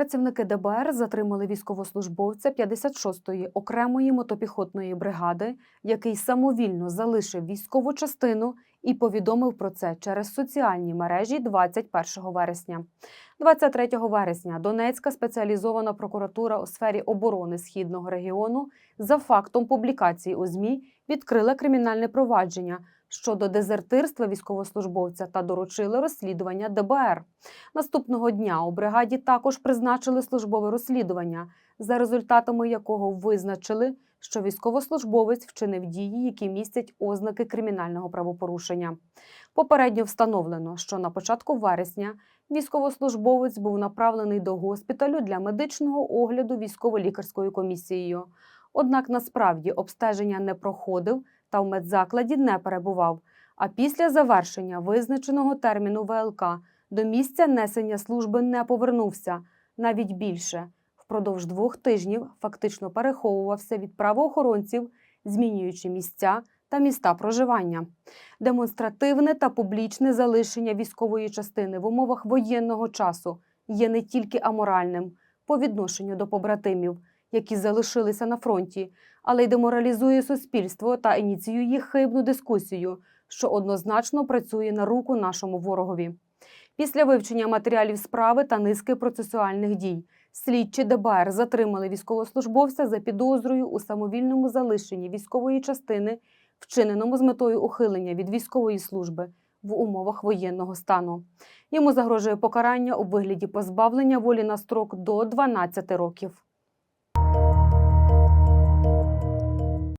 Працівники ДБР затримали військовослужбовця 56-ї окремої мотопіхотної бригади, який самовільно залишив військову частину і повідомив про це через соціальні мережі 21 вересня. 23 вересня Донецька спеціалізована прокуратура у сфері оборони східного регіону за фактом публікації у ЗМІ відкрила кримінальне провадження щодо дезертирства військовослужбовця та доручили розслідування ДБР. Наступного дня у бригаді також призначили службове розслідування, за результатами якого визначили, що військовослужбовець вчинив дії, які містять ознаки кримінального правопорушення. Попередньо встановлено, що на початку вересня військовослужбовець був направлений до госпіталю для медичного огляду військово-лікарською комісією. Однак насправді обстеження не проходив та в медзакладі не перебував. А після завершення визначеного терміну ВЛК до місця несення служби не повернувся. Навіть більше впродовж двох тижнів фактично переховувався від правоохоронців, змінюючи місця та міста проживання. Демонстративне та публічне залишення військової частини в умовах воєнного часу є не тільки аморальним по відношенню до побратимів, які залишилися на фронті, але й деморалізує суспільство та ініціює хибну дискусію, що однозначно працює на руку нашому ворогові. Після вивчення матеріалів справи та низки процесуальних дій слідчі ДБР затримали військовослужбовця за підозрою у самовільному залишенні військової частини, вчиненому з метою ухилення від військової служби в умовах воєнного стану. Йому загрожує покарання у вигляді позбавлення волі на строк до 12 років.